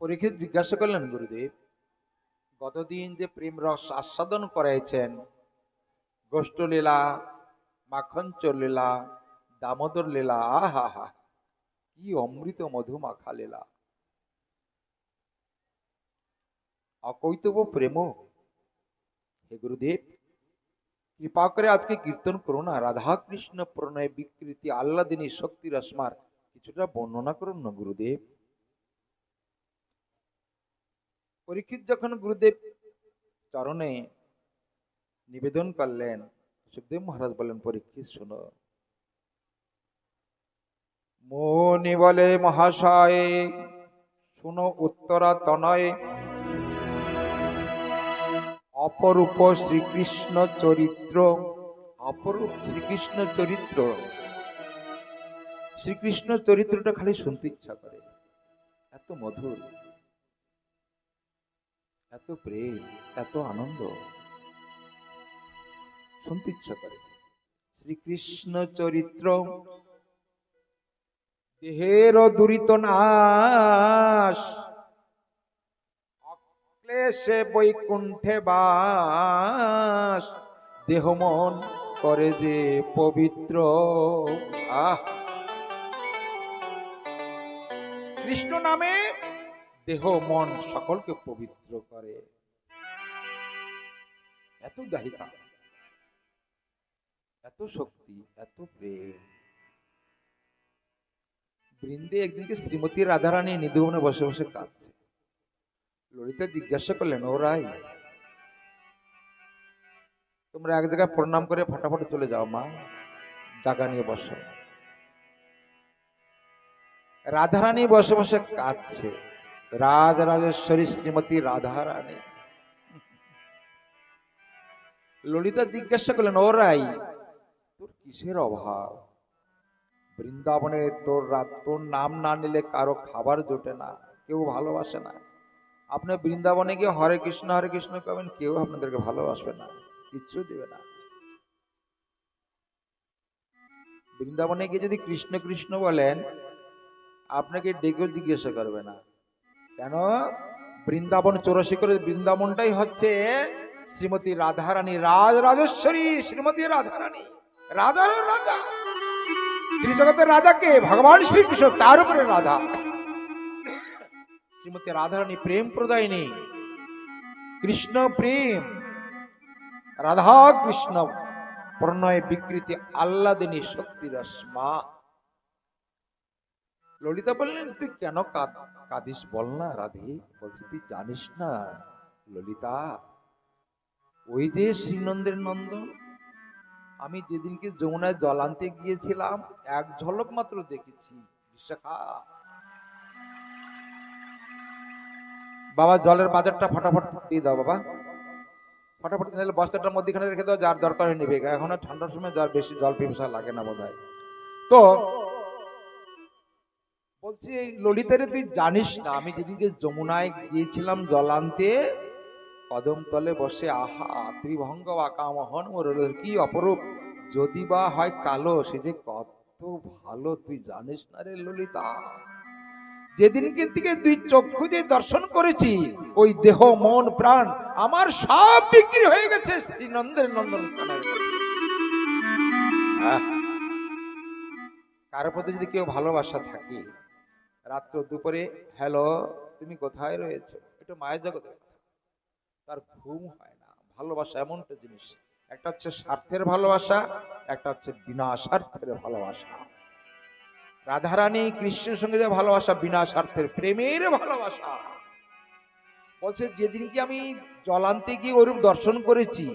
পরীক্ষিত জিজ্ঞাসা করলেন, গুরুদেব, গতদিন যে প্রেম রস আস্বাদন করাইছেন, গোষ্ঠলীলা মাখনচর লীলা দামোদর লীলা আহা হা কি অমৃত মধু মাখা লীলা। অকৈতব প্রেম। হে গুরুদেব, কৃপা করে আজকে কীর্তন করুন না। রাধা কৃষ্ণ প্রণয় বিকৃতি আল্লাদিনী শক্তি রসমার কিছুটা বর্ণনা করুন না, গুরুদেব। পরীক্ষিত যখন গুরুদেব চরণে নিবেদন করলেন, সুখদেব মহারাজ বলেন পরীক্ষিত শুনো। মনি বলে, মহাশয়, শুনো উত্তরা তনয়। অপরূপ শ্রীকৃষ্ণ চরিত্র, অপরূপ শ্রীকৃষ্ণ চরিত্র। শ্রীকৃষ্ণ চরিত্রটা খালি শুনতে ইচ্ছা করে। এত মধুর। এত প্রেম, এত আনন্দ। শুনতে ইচ্ছা করে। শ্রীকৃষ্ণ চরিত্র। দেহের দুরিত নাশ। অক্লেশে বৈকুণ্ঠে বাস। দেহ মন করে যে পবিত্র। আহ! কৃষ্ণ নামে দেহ মন সকলকে পবিত্র করে। এত দাহিকা এত শক্তি, এত প্রেম। বৃন্দে একদিনকে শ্রীমতী রাধারানী নিধুবনে বসে বসে কাঁদছে। ললিতা জিজ্ঞাসা করলেন, ও রাই, তোমরা এক জায়গায় প্রণাম করে ফটাফট চলে যাও মা, জাগা নিয়ে বসো। রাধারানী বসে বসে কাঁদছে। রাজ রাজেশ্বরী শ্রীমতী রাধারানী ললিতা জিজ্ঞাসা করলেন ও রাই তোর কিসের অভাব বৃন্দাবনে তোর রাত তোর নাম না নিলে কারও খাবার জোটে না কেউ ভালোবাসে না আপনি বৃন্দাবনে গিয়ে হরে কৃষ্ণ হরে কৃষ্ণ কবেন কেউ আপনাদেরকে ভালোবাসবে না কিচ্ছু দেবে না বৃন্দাবনে গিয়ে যদি কৃষ্ণ কৃষ্ণ বলেন আপনাকে ডেকেও জিজ্ঞাসা করবে না কেন? বৃন্দাবন চৌরাশি করে বৃন্দাবনটাই হচ্ছে শ্রীমতী রাধারানী রাজ রাজেশ্বরী শ্রীমতী রাধারানী রাজার রাজা। ত্রিজগতের রাজাকে ভগবান শ্রীকৃষ্ণ, তার উপরে রাধা। শ্রীমতী রাধারানী প্রেম প্রদায়িনী, কৃষ্ণ প্রেম, রাধা কৃষ্ণ, প্রণয় বিকৃতি আল্লাদিনী শক্তি রসমা ললিতা বললেন, তুই কেন কাঁদ- কাঁদিস বল না, রাধে। বলছি, তুই জানিস না, ললিতা, ওই যে শ্রীনন্দের নন্দন, আমি যেদিনকে যমুনায় জল আনতে গিয়েছিলাম, এক ঝলক মাত্র দেখেছি, বিশাখা। বাবা, জলের বাজারটা ফটাফট দিয়ে দাও, বাবা। ফটাফট নিলে বস্তাটার মধ্যেখানে রেখে দাও, যার দরকার হয় নেবে। এখন ঠান্ডার সময় যার বেশি, জল পিপাসা লাগে না বোধ তো বলছি, এই ললিতারে তুই জানিস না, আমি যেদিনকে যমুনায় গিয়েছিলাম জল আনতে, কদম তলে বসে, আহা, ত্রিভঙ্গ আকামহন মোর কি অপরূপ। যদি বা হয় কালো, সে যে কত ভালো, তুই জানিস না রে ললিতা। যেদিনকে থেকে তুই চক্ষু দিয়ে দর্শন করেছি, ওই দেহ, মন, প্রাণ, আমার সব বিক্রি হয়ে গেছে শ্রীনন্দের নন্দন কানের কাছে। কারও প্রতি যদি কেউ ভালোবাসা থাকে রাত্র দুপুরে, হ্যালো, তুমি কোথায় রয়েছো? একটু মায়ের জগতে তার ঘুম হয় না, ভালোবাসা এমনটা জিনিস। একটা হচ্ছে স্বার্থের ভালোবাসা, একটা হচ্ছে বিনা স্বার্থের ভালোবাসা। রাধারানী কৃষ্ণের সঙ্গে যে ভালোবাসা, বিনা স্বার্থের প্রেমের ভালোবাসা। বলছে যেদিনকে আমি জলান্তে গিয়ে ওরূপ দর্শন করেছি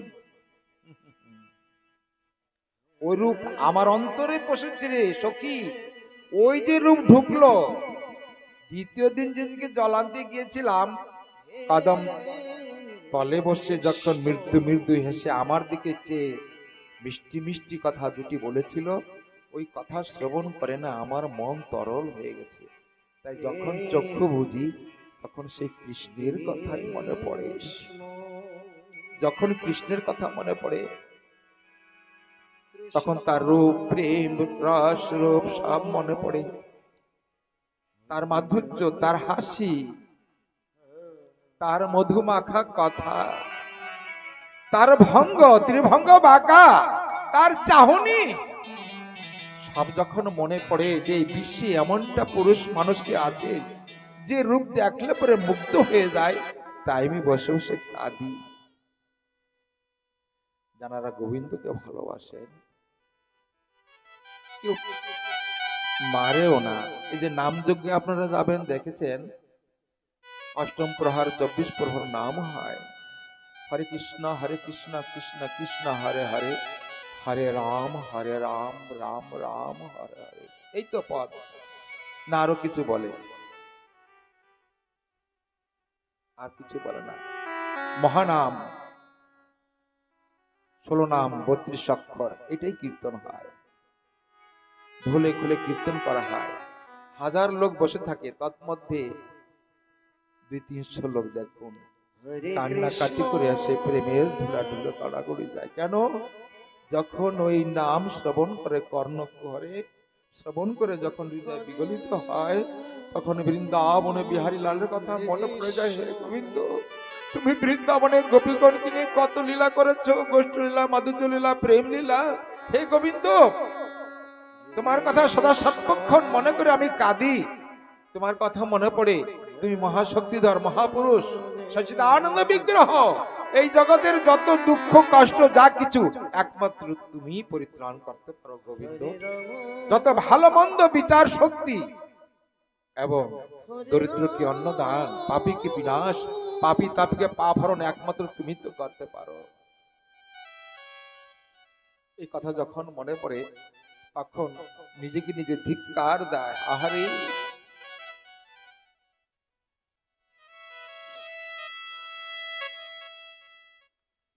ওই রূপ আমার অন্তরে বসেছে রে সখী ওই যে রুম ঢুকলো। দ্বিতীয় দিন যেদিনকে জলান্তে গিয়েছিলাম, কাদম তলে বসে যখন মৃত্যু মৃত্যু হেসে আমার দিকে চেয়ে মিষ্টি মিষ্টি কথা দুটি বলেছিল, ওই কথা শ্রবণ করে না আমার মন তরল হয়ে গেছে। তাই যখন চক্ষু বুঝি, তখন সেই কৃষ্ণের কথাই মনে পড়ে। যখন কৃষ্ণের কথা মনে পড়ে তখন তার রূপ, প্রেম, রস, রূপ সব মনে পড়ে। তার মাধুর্য, তার হাসি, তার মধুমাখা কথা, তার ভঙ্গ, ত্রিভঙ্গ বাঁকা, তার চাহনি, সব যখন মনে পড়ে যে এই বিশ্বে এমনটা পুরুষ মানুষকে আছে, যে রূপ দেখলে পরে মুগ্ধ হয়ে যায়, তাই আমি বসে বসে কাঁদি। যারা গোবিন্দকে ভালোবাসেন। মারেও না। এই যে নাম যজ্ঞে আপনারা যাবেন, দেখেছেন? অষ্টম প্রহার, চব্বিশ প্রহর নাম হয়। হরে কৃষ্ণ হরে কৃষ্ণ কৃষ্ণ কৃষ্ণ, হরে হরে হরে রাম হরে রাম রাম রাম, হরে হরে। এই তো পদ। না, আরও কিছু বলে। আর কিছু বলে না। মহানাম। ষোলো নাম, বত্রিশ অক্ষর। এটাই কীর্তন হয়। ঢোলে খুলে কীর্তন করা হয়। হাজার লোক বসে থাকে তৎমধ্যে দুই তিনশো লোক দেখুন। কান্না কাটি করে আসে প্রেমের ধুলা ধুলো কাড়াগড়ি যায়। কেন? যখন ওই নাম শ্রবণ করে কর্ণ করে শ্রবণ করে যখন হৃদয় বিগলিত হয় তখন বৃন্দাবনে বিহারী লালের কথা মনে পড়ে যায় হে গোবিন্দ তুমি বৃন্দাবনে গোপীগণ কিনে কত লীলা করেছ? গোষ্ঠ লীলা মাধুর্য লীলা প্রেম লীলা হে গোবিন্দ তোমার কথা সদা সর্বক্ষণ মনে করে আমি কাঁদি। তোমার কথা মনে পড়ে, তুমি মহাশক্তিধর মহাপুরুষ, সচিদানন্দ বিগ্রহ। এই জগতের যত দুঃখ, কষ্ট, যা কিছু, একমাত্র তুমি পরিত্রাণ করতে পারো, গোবিন্দ। যত ভালো মন্দ বিচার শক্তি এবং দরিদ্র দরিদ্রকে অন্নদান, পাপীকে বিনাশ, পাপী তাপীকে পাপ হরণ একমাত্র তুমি তো করতে পারো। এই কথা যখন মনে পড়ে তখন নিজেকে নিজে ধিক্কার দেয়, আহারে।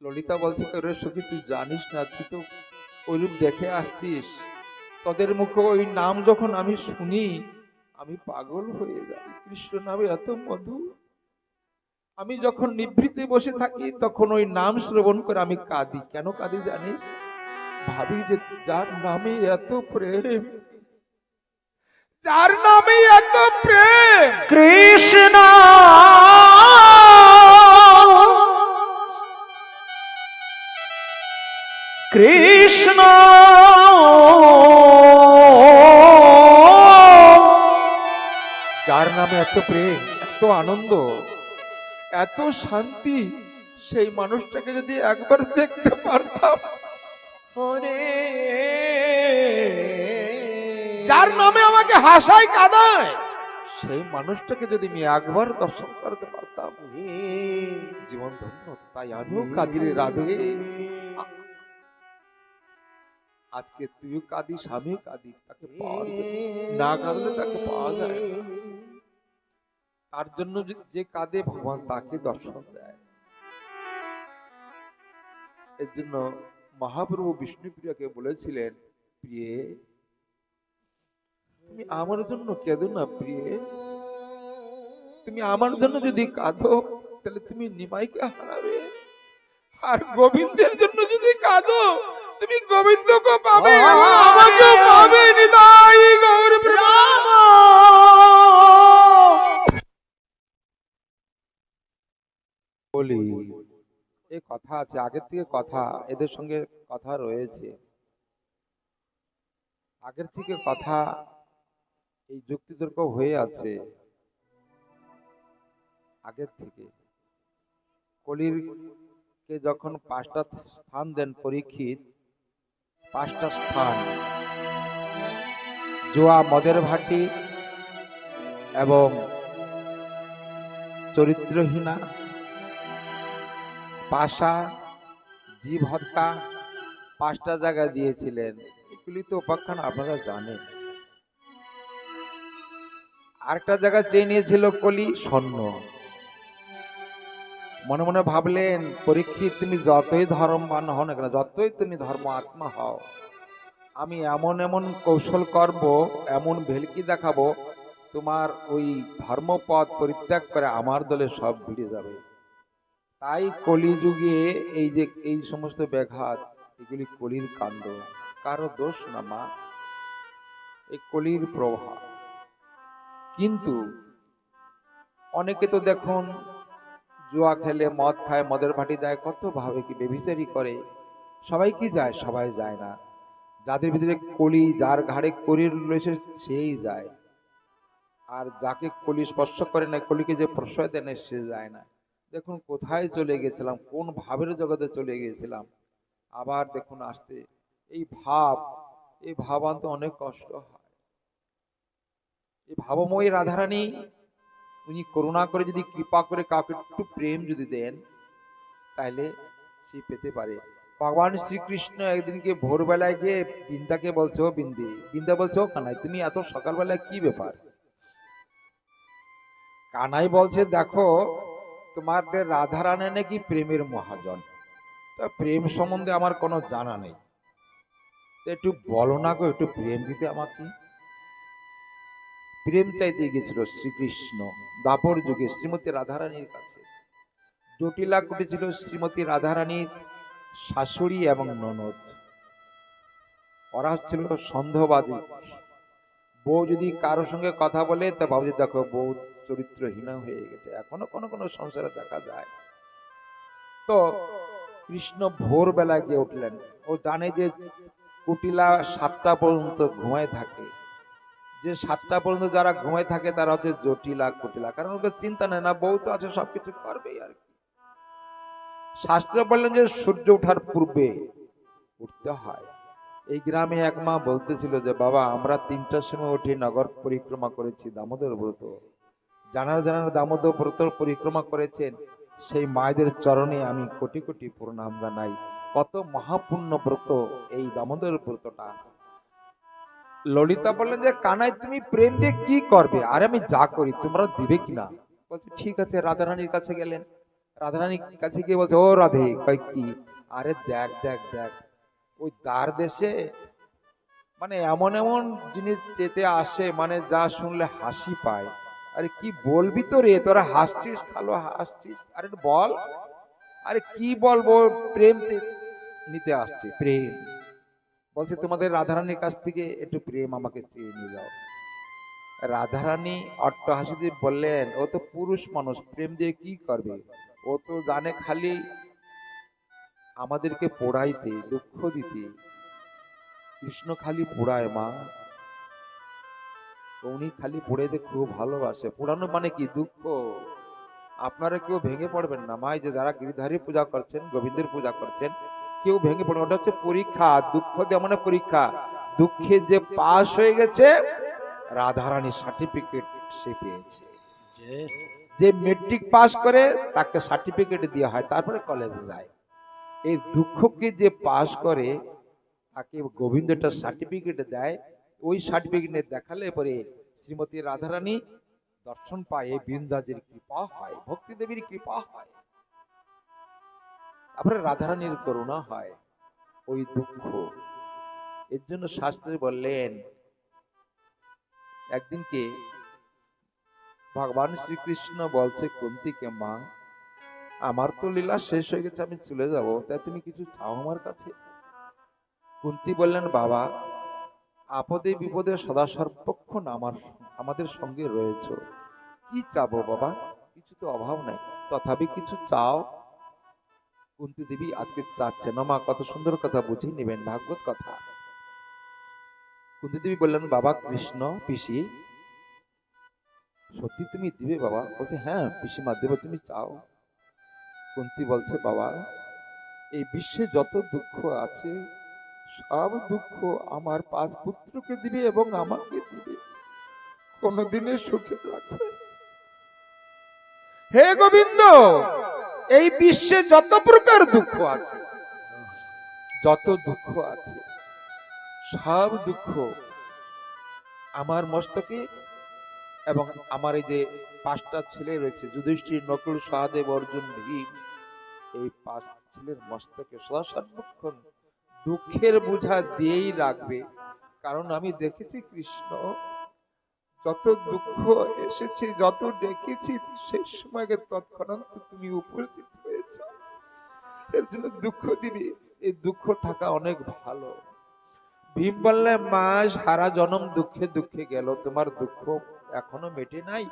ললিতা বলছে, তোরে সখী, তুই জানিস না, তুই তো ওইরূপ দেখে আসছিস। তোদের মুখে ওই নাম যখন আমি শুনি, আমি পাগল হয়ে যাই। কৃষ্ণ নামে এত মধু। আমি যখন নিভৃতে বসে থাকি, তখন ওই নাম শ্রবণ করে আমি কাঁদি। কেন কাঁদি জানিস? ভাবি যে যার নামে এত প্রেম যার নামে এত প্রেম। কৃষ্ণ। কৃষ্ণ। যার নামে এত প্রেম এত আনন্দ এত শান্তি সেই মানুষটাকে যদি একবার দেখতে পারতাম যার নামে আমাকে হাসায়, কাদায়। সেই মানুষটাকে যদি আমি একবার দর্শন করতে পারতাম, জীবন ধন্য তাই আমিও কাঁদি রে রাধে। আজকে তুইও কাঁদিস, আমিও কাঁদি তাকে না কাঁদলে তাকে পাওয়া যায় তার জন্য যে কাঁদে, ভগবান তাকে দর্শন দেয়। এর জন্য মহাপ্রভু বিষ্ণুপ্রিয়াকে বলেছিলেন, প্রিয়ে, তুমি আমার জন্য কেঁদো না, প্রিয়ে। তুমি আমার জন্য যদি কাঁদো, তাহলে তুমি নিমাইকে হারাবে। আর গোবিন্দের জন্য যদি কাঁদো, তুমি গোবিন্দকে পাবে। এবং আমাকেও পাবে নিতাই গৌর বলি কথা আছে, আগের থেকে কথা, এদের সঙ্গে কথা রয়েছে। আগের থেকে কথা এই যুক্তিতর্ক হয়ে আছে। আগের থেকে। কলির কে যখন পাঁচটা স্থান দেন পরীক্ষিত, পাঁচটা স্থান। জোয়া মদের ভাটি এবং চরিত্রহীনা পাশা জীব হত্যা পাঁচটা জায়গা দিয়েছিলেন। এগুলি তো উপাখ্যান আপনারা জানেন। আরেকটা জায়গা চেয়ে নিয়েছিল কলি স্বর্ণ। মনে মনে ভাবলেন, পরীক্ষিত তুমি যতই ধর্মবান হও না কেন, যতই তুমি ধর্ম আত্মা হও, আমি এমন এমন কৌশল করব, এমন ভেলকি দেখাবো, তোমার ওই ধর্মপথ পরিত্যাগ করে আমার দলে সব ভিড়ে যাবে। তাই কলিযুগে এই যে, এই সমস্ত ব্যাঘাত, এগুলি কলির কাণ্ড। কারও দোষ না মা এই কলির প্রভাব। কিন্তু অনেকে তো দেখুন, জুয়া খেলে মদ খায়, মদের ভাটি যায় কত ভাবে কি বেবিচারি করে। সবাই কি যায়? সবাই যায় না। যাদের ভিতরে কলি, যার ঘাড়ে কলির রয়েছে, সেই যায়। আর যাকে কলি স্পর্শ করে না, কলিকে যে প্রশ্রয় দেয় না, সে যায় না। দেখুন, কোথায় চলে গেছিলাম, কোন ভাবের জগতে চলে গিয়েছিলাম আবার দেখুন, আসতে। এই ভাব এই ভাব আনতে অনেক কষ্ট হয়। এই ভাবময়ী রাধারানী, উনি করুণা করে যদি, কৃপা করে কাউকে একটু প্রেম যদি দেন তাহলে সে পেতে পারে। ভগবান শ্রীকৃষ্ণ একদিনকে ভোরবেলায় গিয়ে বিন্দাকে বলছে, ও বিন্দি, বিন্দা বলছে, ও কানাই, তুমি এত সকালবেলায় কি ব্যাপার? কানাই বলছে, দেখো তোমাদের রাধারানী নাকি প্রেমের মহাজন? তা প্রেম সম্বন্ধে আমার কোনো জানা নেই। একটু বলো না গো, একটু প্রেম দিতে আমাকে। প্রেম চাইতে গেছিল শ্রীকৃষ্ণ, দাপর যুগে শ্রীমতী রাধারানীর কাছে। জটিলা ঘটেছিল শ্রীমতী রাধারানীর শাশুড়ি এবং ননদ। ওরা হচ্ছিল সন্দেহবাদী বউ যদি কারোর সঙ্গে কথা বলে, তা ভাবছি দেখো, বউ চরিত্রহীন হয়ে গেছে। এখনও কোনো কোনো সংসারে দেখা যায়। তো কৃষ্ণ ভোরবেলা গিয়ে উঠলেন। ও জানে যে কুটিলা সাতটা পর্যন্ত ঘুমায় থাকে। যে সাতটা পর্যন্ত যারা ঘুমায় থাকে, তারা হচ্ছে জটিলা, কুটিলা। কারণ ওকে চিন্তা নেই না, বউ তো আছে, সবকিছু করবেই আর কি। শাস্ত্র বললেন যে সূর্য ওঠার পূর্বে উঠতে হয়। এই গ্রামে এক মা বলতেছিল যে, বাবা, আমরা তিনটার সময় উঠে, নগর পরিক্রমা করেছি, দামোদর ব্রত। জানার জানার দামোদর ব্রত পরিক্রমা করেছেন, সেই মায়েদের চরণে আমি কোটি কোটি প্রণাম জানাই। কত মহাপুণ্য ব্রত এই দামোদর ব্রতটা। ললিতা বললেন যে, কানাই, তুমি প্রেম দিয়ে কি করবে? আরে আমি যা করি, তোমরা দিবে কিনা বলছে, ঠিক আছে, রাধারানীর কাছে গেলেন। রাধারানীর কাছে গিয়ে বলছে, ও রাধে কই কি? আরে দেখ দেখ দেখ, ওই দ্বার দেশে মানে এমন এমন জিনিস যেতে আসে মানে যা শুনলে হাসি পায়। আরে কি বলবি তো রে? তোরা হাসছিস, খালো, হাসছিস। আরে বল। আরে কি বলব? প্রেম নিতে আসছে, প্রেম। বলছে, তোমাদের রাধারানীর কাছ থেকে একটু প্রেম আমাকে চেয়ে নিয়ে যাও। রাধারানী অট্টহাসিতে বললেন, ও তো পুরুষ মানুষ, প্রেম দিয়ে কি করবে? ও তো জানে খালি আমাদেরকে পোড়াইতে, দুঃখ দিতে। কৃষ্ণ খালি পোড়ায় মা। উনি খালি পোড়াইতে খুব ভালোবাসে। পোড়ানো মানে কি? দুঃখ। আপনারা কেউ ভেঙে পড়বেন না। মা এই যে যারা গিরিধারী পূজা করছেন, গোবিন্দের পূজা করছেন, কেউ ভেঙে পড়বে ওটা হচ্ছে পরীক্ষা। দুঃখ যেমন পরীক্ষা। দুঃখে যে পাশ হয়ে গেছে রাধারানী সার্টিফিকেট সে পেয়েছে। যে মেট্রিক পাস করে, তাকে সার্টিফিকেট দেওয়া হয়। তারপরে কলেজে যায়। এই দুঃখকে যে পাস করে, তাকে গোবিন্দটা সার্টিফিকেট দেয়। ওই সার্টিফিকেট দেখালে পরে শ্রীমতী রাধারানী দর্শন পায় বৃন্দাজের কৃপা হয়, ভক্তি দেবীর কৃপা হয়। তারপরে রাধারানীর করুণা হয়, ওই দুঃখ। এর জন্য শাস্ত্রী বললেন একদিনকে ভগবান শ্রীকৃষ্ণ বলছে কুন্তিকে মা, আমার তো লীলা শেষ হয়ে গেছে, আমি চলে যাব। তাই তুমি কিছু চাও আমার কাছে? কুন্তি বললেন, বাবা আপদে বিপদে সদা সর্বক্ষণ আমার আমাদের সঙ্গে রয়েছে। কি চাবো বাবা? কিছু তো অভাব নাই। তথাপি কিছু চাও? কুন্তি দেবী আজকে চাচ্ছে না। মা, কত সুন্দর কথা বুঝে নেবেন ভাগবত কথা। কুন্তি দেবী বললেন, বাবা, কৃষ্ণ, পিসি, সত্যি তুমি দিবে বাবা? বলছে হ্যাঁ পিসিমা, দেবো, তুমি চাও। কুন্তি বলছে, বাবা, এই বিশ্বে যত দুঃখ আছে সব দুঃখ আমার পাঁচ পুত্রকে দিবে এবং আমাকে দিবে। কোনদিনে সুখে রাখবে হে গোবিন্দ, এই বিশ্বে যত প্রকার দুঃখ আছে, যত দুঃখ আছে, সব দুঃখ আমার মস্তকে এবং আমার এই যে পাঁচটা ছেলে রয়েছে, যুধিষ্ঠির, নকুল সহদেব অর্জুন, ভীম, এই পাঁচ ছেলের মস্তকে সদা সর্বক্ষণ দুঃখের বোঝা দিয়েই রাখবে। কারণ আমি দেখেছি কৃষ্ণ যত দুঃখ এসেছে, যত ডেকেছি, সেই সময়কে তৎক্ষণাৎ তুমি উপস্থিত হয়েছ। এর জন্য দুঃখ দিবি। এই দুঃখ থাকা অনেক ভালো। ভীম বললে মা সারা জনম দুঃখে দুঃখে গেল। তোমার দুঃখ এখনও মেটে নাই।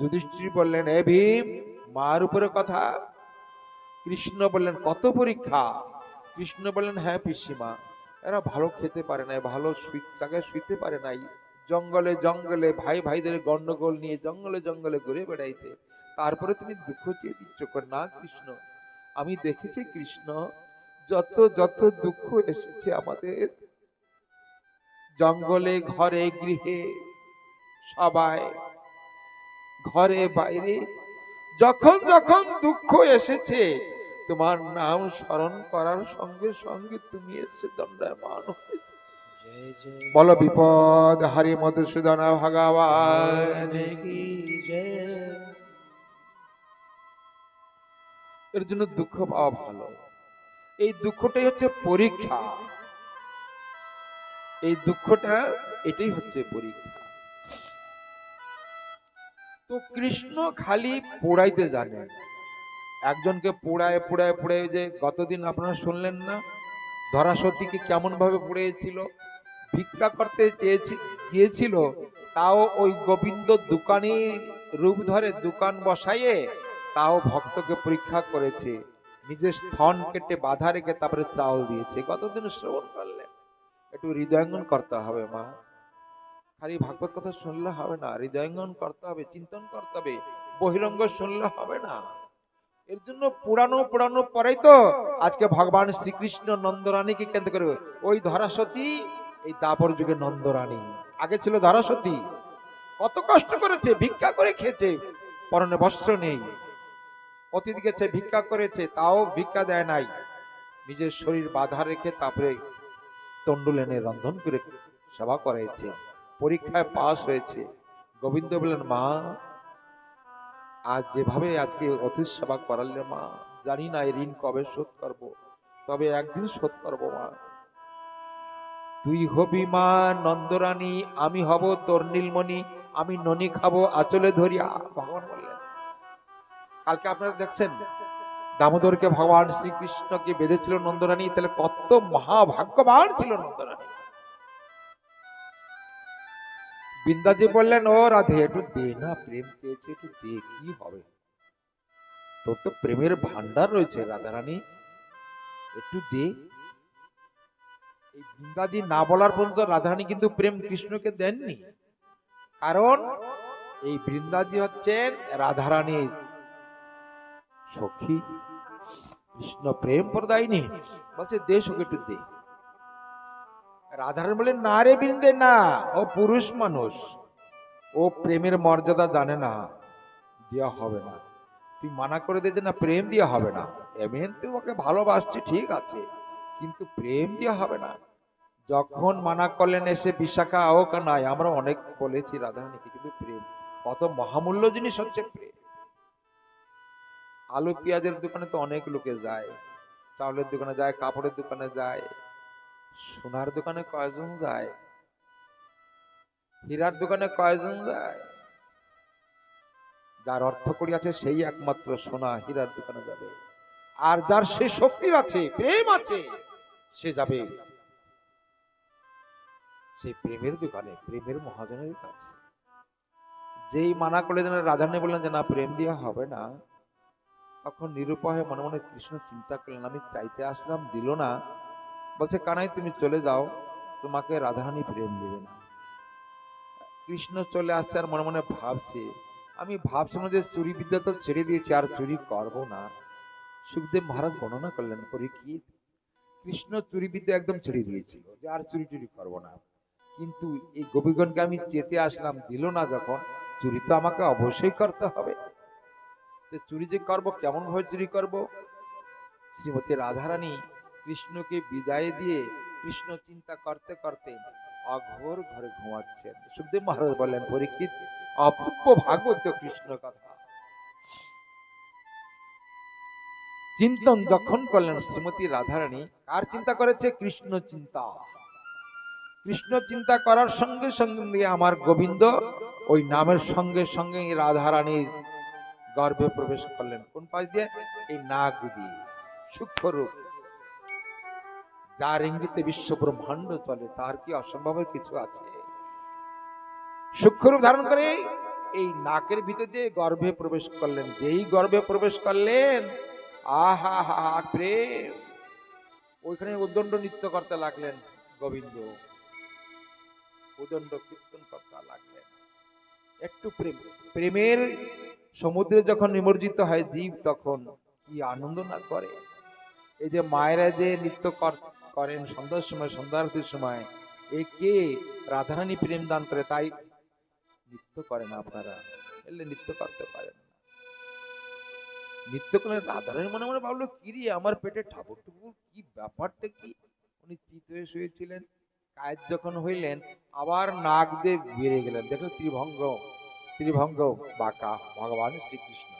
যুধিষ্ঠির বললেন, এ ভীম, মার উপরে কথা। কৃষ্ণ বললেন, কত পরীক্ষা? কৃষ্ণ বললেন হ্যাঁ পিসিমা, এরা ভালো খেতে পারে নাই, ভালো জায়গায় শুইতে পারে নাই। জঙ্গলে জঙ্গলে ভাই ভাইদের গন্ডগোল নিয়ে জঙ্গলে জঙ্গলে ঘুরে বেড়াইছে। তারপরে তুমি দুঃখ চেয়ে দিচ্ছ না কৃষ্ণ? আমি দেখেছি কৃষ্ণ, যত যত দুঃখ এসেছে আমাদের। জঙ্গলে, ঘরে, গৃহে, সবাই, ঘরে, বাইরে, যখন যখন দুঃখ এসেছে তোমার নাম স্মরণ করার সঙ্গে সঙ্গে তুমি এসে দণ্ডায়মান বল বিপদ, হারি মধুসূদনা ভাগাবান। এর জন্য দুঃখ পাওয়া ভালো। এই দুঃখটাই হচ্ছে পরীক্ষা। এই দুঃখটা, এটাই হচ্ছে পরীক্ষা। তো কৃষ্ণ খালি পোড়াইতে জানেন। একজনকে পোড়ায় পোড়ায় পোড়ায় যে গতদিন আপনারা শুনলেন না, ধরাসতীকে কেমন ভাবে পুড়িয়েছিল? ভিক্ষা করতে চেয়েছি, গিয়েছিল, তাও ওই গোবিন্দ দোকানি রূপ ধরে দোকান বসাইয়ে তাও ভক্তকে পরীক্ষা করেছে। নিজের স্থন কেটে বাধা রেখে তারপরে চাল দিয়েছে। কতদিন শ্রবণ করলেন। একটু হৃদয়ঙ্গন করতে হবে মা। খালি ভাগবত কথা শুনলে হবে না, হৃদয়ঙ্গন করতে হবে, চিন্তন করতে হবে, বহিরঙ্গ শুনলে হবে না। এর জন্য পুরানো পুরানো পরেই তো আজকে ভগবান শ্রীকৃষ্ণ নন্দরানীকে কেন্দ্র করে ওই ধরাসতী, এই দাপর যুগে নন্দরানী। আগে ছিল ধরাসতী। কত কষ্ট করেছে, ভিক্ষা করে খেয়েছে, পরনে বস্ত্র নেই। অতিথি গেছে, ভিক্ষা করেছে, তাও ভিক্ষা দেয় নাই। নিজের শরীর বাধা রেখে তারপরে তন্ডুল এনে রন্ধন করে সেবা করেছে পরীক্ষায় পাশ হয়েছে। গোবিন্দ বললেন, মা আজ যেভাবে আজকে অতিথি সেবা করালে মা, জানি না এই ঋণ কবে শোধ করব, তবে একদিন শোধ করব মা। তুই হবি মা নন্দরানী, আমি হব তোর নীলমণি, আমি ননি খাব আচলে ধরিয়া, ভগবান বললেন। কালকে আপনারা দেখছেন, দামোদরকে ভগবান শ্রীকৃষ্ণকে বেঁধেছিল নন্দরানী, তাহলে কত মহাভাগ্যবান ছিল নন্দরানী। বৃন্দাজি বললেন, ও রাধে, একটু দে না, প্রেম চেয়েছে, একটু দে, কি হবে? তোর তো প্রেমের ভান্ডার রয়েছে, রাধারানী। একটু দে। এই বৃন্দাজি না বলার পর্যন্ত রাধারানী কিন্তু প্রেম কৃষ্ণকে দেননি। কারণ এই বৃন্দাজি হচ্ছেন রাধারানীর সখী। কৃষ্ণ প্রেম প্রদায়নি। বলছে দেশ ওকে একটু দে। রাধারানী বলেন না রে বৃন্দে না, ও পুরুষ মানুষ। ও প্রেমের মর্যাদা জানে না দেওয়া হবে না। তুই মানা করে দে না, প্রেম দেওয়া হবে না। এমন তুই ওকে ভালোবাসছি, ঠিক আছে, কিন্তু প্রেম দেওয়া হবে না। যখন মানা করলেন এসে বিশাখা আওকা নাই, আমরা অনেক বলেছি রাধারানীকে, কিন্তু প্রেম, কত মহামূল্য জিনিস হচ্ছে প্রেম। আলু পেঁয়াজের দোকানে তো অনেক লোকে যায়, চাউলের দোকানে যায়, কাপড়ের দোকানে যায় সোনার দোকানে কয়জন যায়? হীরার দোকানে কয়জন যায়? যার অর্থ করি আছে সেই একমাত্র সোনা হীরার দোকানে যাবে। আর যার সে শক্তির আছে, প্রেম আছে, সে যাবে। সেই প্রেমের দোকানে, প্রেমের মহাজনের কাছে। যেই মানা করলে যেন রাধারানী বললেন যে, না, প্রেম দেওয়া হবে না। তখন নিরুপায় মনে মনে কৃষ্ণ চিন্তা করলেন, আমি চাইতে আসলাম, দিল না। বলছে, কানাই, তুমি চলে যাও, তোমাকে রাধারানী প্রেম দেবে না। কৃষ্ণ চলে আসছে আর মনে মনে ভাবছে, আমি ভাবছিলাম যে চুরি বিদ্যা তো ছেড়ে দিয়েছি, আর চুরি করব না। সুখদেব মহারাজ বর্ণনা করলেন পরীক্ষিত কৃষ্ণ চুরি বিদ্যা একদম ছেড়ে দিয়েছিল, যে আর চুরি চুরি করব না। কিন্তু এই গোপীগণকে আমি চেতে আসলাম, দিল না যখন, চুরি তো আমাকে অবশ্যই করতে হবে। চুরি যে করব কেমন ভাবে চুরি করব? শ্রীমতী রাধারানী কৃষ্ণকে বিদায় দিয়ে কৃষ্ণ চিন্তা করতে করতে অঘোর ঘরে ঘুমাচ্ছেন। সুখদেব মহারাজ বললেন, পরীক্ষিত, অপূর্ব ভাগবত কৃষ্ণ কথা। চিন্তন যখন করলেন, শ্রীমতী রাধারানী, কার চিন্তা করেছে? কৃষ্ণ চিন্তা। কৃষ্ণ চিন্তা করার সঙ্গে সঙ্গে আমার গোবিন্দ ওই নামের সঙ্গে সঙ্গে রাধারানীর গর্ভে প্রবেশ করলেন। কোন পাশ দিয়ে? এই নাগ দিয়ে। সূক্ষ্ম রূপ যার ইঙ্গিতে বিশ্ব ব্রহ্মাণ্ড চলে, তার কি অসম্ভবের কিছু আছে? সূক্ষ্ম রূপ ধারণ করে এই নাকের ভিতর দিয়ে গর্ভে প্রবেশ করলেন। যেই গর্ভে প্রবেশ করলেন, আহা প্রেম। ওইখানে উদ্দণ্ড নৃত্য করতে লাগলেন গোবিন্দ। উদণ্ড কীর্তন করতে লাগলেন। একটু প্রেম। প্রেমের সমুদ্রে যখন নিমজ্জিত হয় জীব, তখন কি আনন্দ না করে? এই যে মায়েরা যে নৃত্য করেন, সন্ধ্যার সময়, সন্ধ্যারতির সময়। এ কে রাধারানী প্রেম দান করে, তাই নৃত্য করেন আপনারা। এলে নৃত্য করতে পারেন নৃত্য করলে রাধারানী মনে মনে ভাবলো, কিরি, আমার পেটে ঠাকুর টুকুর কি ব্যাপারটা কি? উনি চিত হয়ে শুয়েছিলেন। কায়ের যখন হইলেন, আবার নাক দিয়ে বেড়ে গেলেন। দেখল ত্রিভঙ্গ ত্রিভঙ্গ, বাঁকা, ভগবান শ্রীকৃষ্ণ।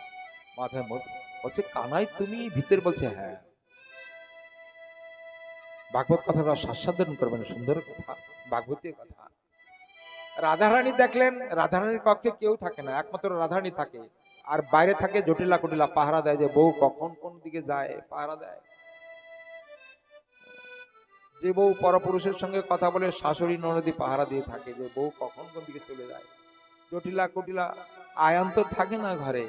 মাথায় মত, বলছে, কানাই তুমি? ভিতরে বলছে হ্যাঁ। ভাগবত কথাটা স্বাস্বাদন করবেন সুন্দর কথা, ভাগবতীয় কথা। রাধারানী দেখলেন, রাধারানীর কক্ষে কেউ থাকে না, একমাত্র রাধারানী থাকে। আর বাইরে থাকে জটিলা কুটিলা, পাহারা দেয় যে বউ কখন কোন দিকে যায়, পাহারা দেয়। যে বউ পরপুরুষের সঙ্গে কথা বলে শাশুড়ি ননদী পাহারা দিয়ে থাকে যে বউ কখন কোন দিকে চলে যায়। জটিলা কুটিলা, আয়ান তো থাকে না ঘরে।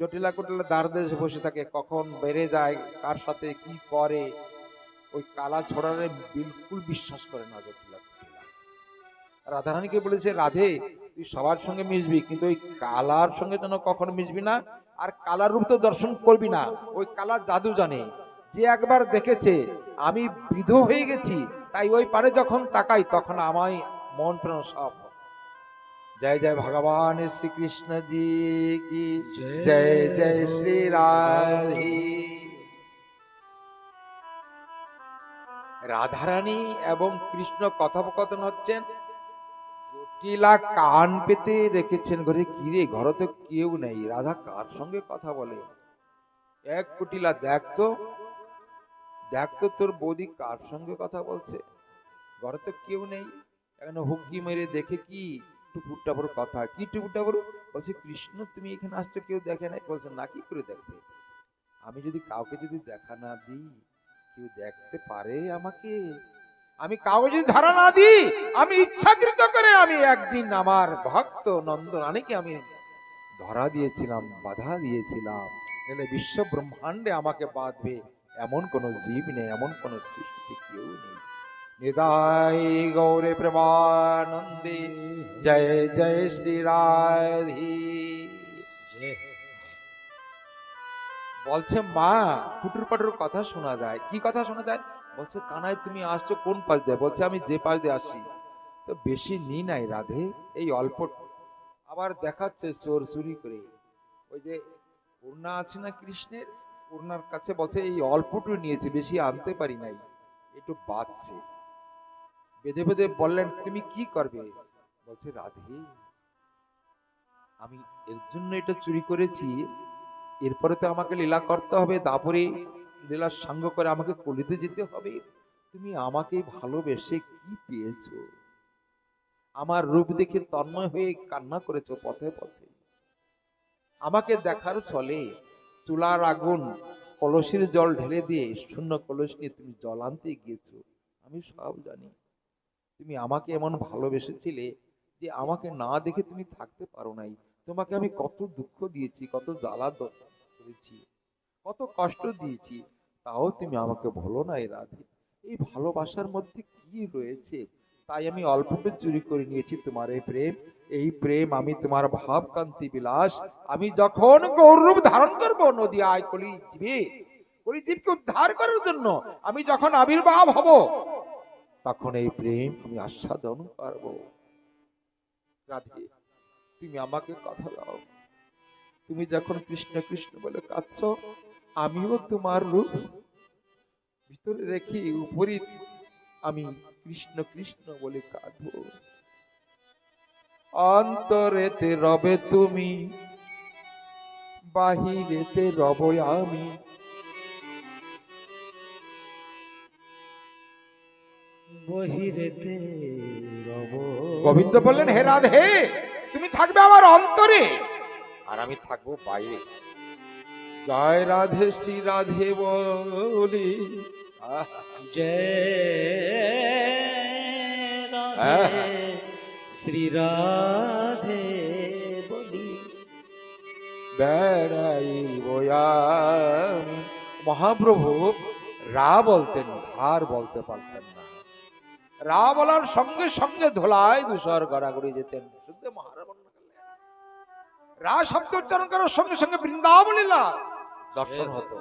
জটিলা কুটিলা দাঁড় দেশে বসে থাকে, কখন বেড়ে যায়, কার সাথে কি করে ওই কালা ছড়ারে বিলকুল বিশ্বাস করে না জটিলা কুটিলা রাধারানীকে বলেছে রাধে তুই সবার সঙ্গে মিশবি কিন্তু ওই কালার সঙ্গে যেন কখনো মিশবি না আর কালার রূপ তো দর্শন করবি না ওই কালার জাদু জানে। যে একবার দেখেছে আমি বিধ হয়ে গেছি তাই ওই পারে যখন তাকাই তখন আমায় মন প্রাণ সব জয় জয় ভগবান শ্রীকৃষ্ণ জি কি জয় জয় শ্রী রাধে রাধারানী এবং কৃষ্ণ কথোপকথন হচ্ছেন। জটিলা কান পেতে রেখেছেন ঘরে। কিরে ঘরে তো কেউ নেই। রাধা কার সঙ্গে কথা বলে? এক কুটিলা, দেখ তো। দেখ তো তোর বৌদি কার সঙ্গে কথা বলছে? ঘরে তো কেউ নেই। এখানে হুকি মেরে দেখে কি টুপুর টাপুর কথা? কি টুপুর টাপুর বলছে, কৃষ্ণ, তুমি এখানে আসছো, কেউ দেখে নাই? বলছে, না, কি করে দেখবে? আমি যদি কাউকে যদি দেখা না দিই কেউ দেখতে পারে আমাকে? আমি যদি ধারা না দিই, আমি ইচ্ছাকৃত করে আমি একদিন আমার ভক্ত নন্দনানীকে আমি ধরা দিয়েছিলাম, বাধা দিয়েছিলাম। নাহলে বিশ্ব ব্রহ্মাণ্ডে আমাকে বাঁধবে এমন কোন জীব নেই, এমন কোন সৃষ্টিতে কেউ নেই। নিদাই গৌরে প্রেমানন্দে, জয় জয় শ্রী রাধি। বলছে, মা, কুটুর পাটুর কথা শোনা যায়। কি কথা শোনা যায়? বলছে, কানাই, তুমি আসছো কোন পাশ দিয়ে? বলছে, আমি যে পাশ দিয়ে আসি তো বেশি নি নাই রাধে, এই অল্প। আবার দেখাচ্ছে চোর চুরি করে। ওই যে পূর্ণা আছে না কৃষ্ণের? পূর্ণার কাছে বলছে, এই অল্পটু নিয়েছে, বেশি আনতে পারি নাই। একটু বাঁচছে। বেঁধে বেঁধে বললেন, তুমি কি করবে? বলছে, রাধে, আমি এর জন্য এটা চুরি করেছি এরপরে তো আমাকে লীলা করতে হবে তারপরে লীলার সঙ্গ করে আমাকে কলিতে যেতে হবে। তুমি আমাকে ভালোবেসে কি পেয়েছ? আমার রূপ দেখে তন্ময় হয়ে কান্না করেছ পথে পথে। আমাকে দেখার ছলে চুলার আগুন কলসির জল ঢেলে দিয়ে শূন্য কলস নিয়ে তুমি জল আনতে গিয়েছো, আমি সব জানি। তুমি আমাকে এমন ভালোবেসেছিলে যে আমাকে না দেখে তুমি থাকতে পারো নাই। তোমাকে আমি কত দুঃখ দিয়েছি, কত জ্বালা করেছি, কত কষ্ট দিয়েছি, তাও তুমি আমাকে বলো না নাই রাধে। এই ভালোবাসার মধ্যে কি রয়েছে? তাই আমি অল্পটু চুরি করে নিয়েছি তোমার এই প্রেম। এই প্রেম আমি তোমার ভাব কান্তি বিলাস। আমি যখন গৌরূপ ধারণ করব, নদী আয় কলি জীবে, কলি জীবকে উদ্ধার করার জন্য আমি যখন আবির্ভাব হব, তখন এই প্রেম আমি আস্বাদন করব। রাধে। তুমি আমাকে কথা দাও। তুমি যখন কৃষ্ণ কৃষ্ণ বলে কাঁদছ আমিও তোমার রূপ। ভিতরে রেখে উপরে আমি কৃষ্ণ কৃষ্ণ বলে কাঁদব। অন্তরেতে রবে তুমি বাহিরেতে রব আমি। বহিরেতে রব। গোবিন্দ বললেন হে রাধে! তুমি থাকবে আমার অন্তরে আর আমি থাকব বাইরে জয় রাধে শ্রী রাধে বলি জয় রাধে আহ। শ্রী রাধে বলি বেড়াইব আমি। মহাপ্রভু রা বলতেন ধার বলতে পারতেন না রা বলার সঙ্গে সঙ্গে ধোলায় দুসর গড়াগড়ি যেতেন শুদ্ধ মহারাজ করলেন। রা শব্দ উচ্চারণ করার সঙ্গে সঙ্গে বৃন্দাবলীলা দর্শন হতো।